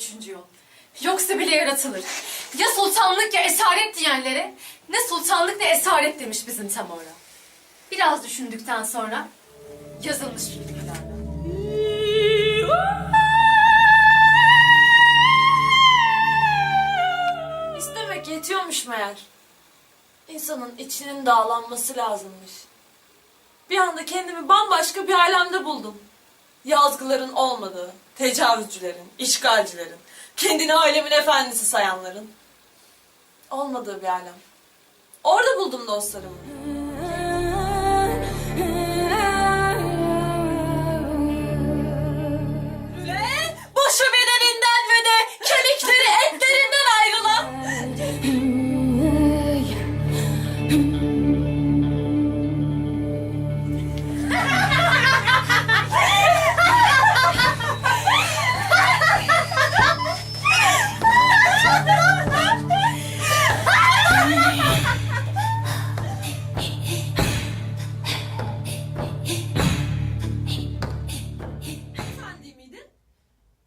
üçüncü yol. Yoksa bile yaratılır. Ya sultanlık ya esaret diyenlere ne sultanlık ne esaret demiş bizim Temora. Biraz düşündükten sonra yazılmış bilgilerden. İstemek yetiyormuş meğer. İnsanın içinin dağlanması lazımmış. Bir anda kendimi bambaşka bir alemde buldum. Yazgıların olmadığı, tecavüzcülerin, işgalcilerin, kendini alemin efendisi sayanların olmadığı bir alem. Orada buldum dostlarımı.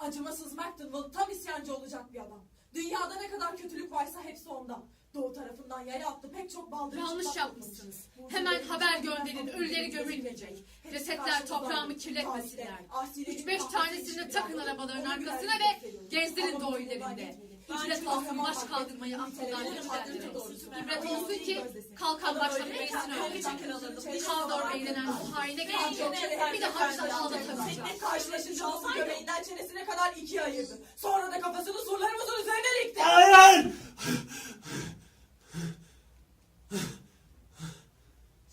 Acımasız Macdonald tam isyancı olacak bir adam. Dünyada ne kadar kötülük varsa hepsi ondan. Doğu tarafından yaya attı pek çok baldırı Yanlış yapmışsınız. Hemen haber gönderin, ölüleri gömülmeyecek. Cesetler toprağımı kirletmesinler. Ahire, ahire Üç bir beş kahve tanesini içti takın arabaların arkasına ve güzel gezdirin doğu ilerinde. Bence olsun kahraman baş kaldırmayı akıllarına İbret düşerleri. olsun. Ki kalkan başlarına birisini öldürecek. Kaldor eğlenen bu haine gelince bir daha bize aldatamayacak. İkiye ayırdı. Sonra da kafasını surlarımızın üzerine dikti. Hayır!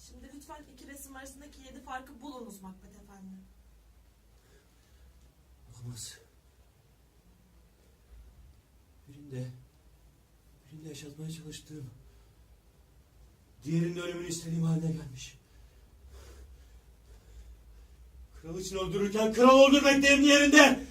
Şimdi lütfen iki resim arasındaki yedi farkı bulunuz Macbeth Efendi. Olamaz. Birinde, birinde yaşatmaya çalıştığım, diğerinde ölümünü istediğim haline gelmiş. Kral için öldürürken kral öldürmekteyim diğerinde.